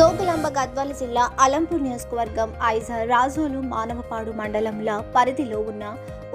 జోగులాంబ గద్వాల జిల్లా అలంపూర్ నియోజకవర్గం ఐజర్ రాజోలు మానవపాడు మండలంల పరిధిలో ఉన్న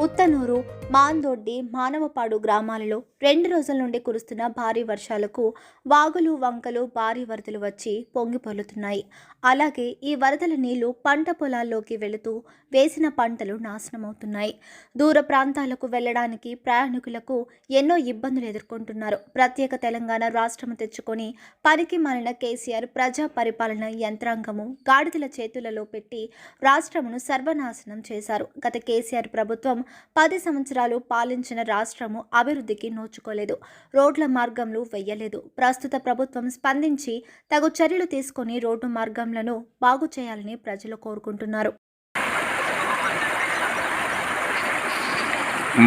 ఉత్తనూరు మాందొడ్డి మానవపాడు గ్రామాలలో రెండు రోజుల నుండి కురుస్తున్న భారీ వర్షాలకు వాగులు వంకలు భారీ వరదలు వచ్చి పొంగిపొర్లుతున్నాయి అలాగే ఈ వరదల నీళ్ళు పంట పొలాల్లోకి వెళుతూ వేసిన పంటలు నాశనమవుతున్నాయి. దూర ప్రాంతాలకు వెళ్ళడానికి ప్రయాణికులకు ఎన్నో ఇబ్బందులు ఎదుర్కొంటున్నారు. ప్రత్యేక తెలంగాణ రాష్ట్రం తెచ్చుకొని పనికి మాలిన కేసీఆర్ ప్రజా పరిపాలన యంత్రాంగము గాడిదల చేతులలో పెట్టి రాష్ట్రమును సర్వనాశనం చేశారు. గత కేసీఆర్ ప్రభుత్వం పది సంవత్సరాలు పాలించిన రాష్ట్రము అభివృద్ధికి నోచుకోలేదు. రోడ్ల మార్గంలు వెయ్యలేదు. ప్రస్తుత ప్రభుత్వం స్పందించి తగు చర్యలు తీసుకొని రోడ్డు మార్గంలను బాగు చేయాలని ప్రజలు కోరుకుంటున్నారు.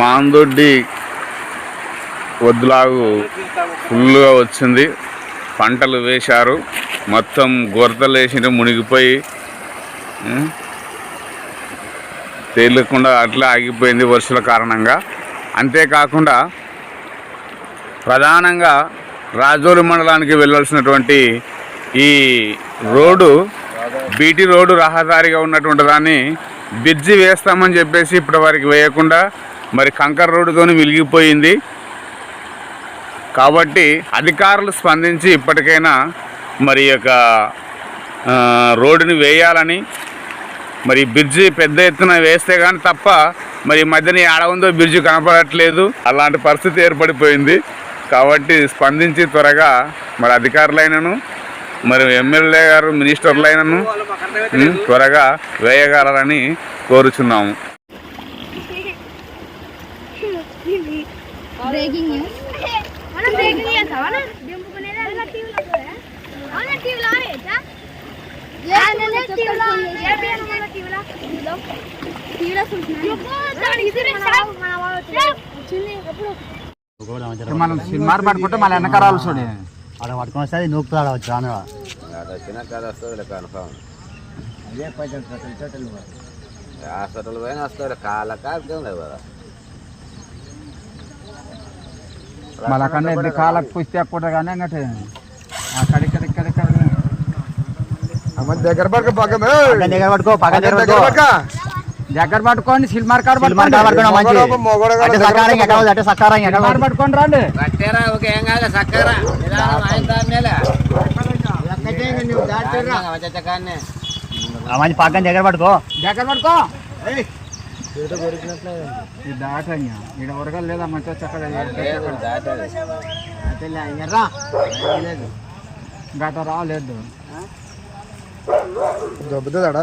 మాందొడ్డి వద్దులాగు ఫుల్గా వచ్చింది. పంటలు వేశారు. మొత్తం గొరతలు వేసి మునిగిపోయి తేలకుండా అట్లా ఆగిపోయింది వర్షాల కారణంగా. అంతేకాకుండా ప్రధానంగా రాజోలు మండలానికి వెళ్ళాల్సినటువంటి ఈ రోడ్డు బీటీ రోడ్డు రహదారిగా ఉన్నటువంటి దాన్ని బ్రిడ్జి వేస్తామని చెప్పేసి ఇప్పటి వరకు వేయకుండా మరి కంకర్ రోడ్డుతోని వెలిగిపోయింది కాబట్టి అధికారులు స్పందించి ఇప్పటికైనా మరి యొక్క రోడ్డుని వేయాలని మరి బ్రిడ్జి పెద్ద ఎత్తున వేస్తే కానీ తప్ప మరి ఈ మధ్యన ఆడ ఉందో బ్రిడ్జి కనపడట్లేదు. అలాంటి పరిస్థితి ఏర్పడిపోయింది. కాబట్టి స్పందించి త్వరగా మరి అధికారులైనను మరి ఎమ్మెల్యే గారు మినిస్టర్లైనను త్వరగా వేయగలరని కోరుచున్నాము. బ్రేకింగ్ న్యూస్ మనం బ్రేకింగ్ చేస్తాం మనం దింపుకునేది అలా టీవీలో చూడే అవునా టీవీలో ఆడేచ్చా టీవీలో ఏబిఎన్ మన టీవీలో టీవీలో టీవీలో చూస్తున్నాను ఇది మన వచ్చింది ఎప్పుడు మనం సినిమా పట్టుకుంటే మళ్ళీ వెనక రావాలి చూడే. ఆడ పట్టుకొని వస్తే అది నూకుతాడు వచ్చి రాను వచ్చినా కదా వస్తుంది కన్ఫామ్. అదే పైసలు హాస్పిటల్ పైన వస్తుంది కాళ్ళ కదా. మళ్ళీ అక్కడ కాళ్ళకు పుస్తే అక్కడ కానీ అంగటే దగ్గర పక్కమే పక్కన దగ్గర పట్టుకో పక్కన దగ్గర పట్టుకో దగ్గర పట్టుకోండి సిల్మార్ కార్ సిల్మార్ కార్ పట్టుకోండి. మంచి అటు సకారం ఎక్కడ ఉంది, అటు సకారం ఎక్కడ ఉంది. పట్టుకొని రండి. కట్టారా ఒక ఏం కాదు ఆ మంచి పక్కన దగ్గర పట్టుకో. దగ్గర పట్టుకో. ఇది దాటంగా. ఇక్కడ ఉరగలు లేదా? మంచిగా చక్కగా గత రాలేదు. ਦੱਬਦਾ ਦਾੜਾ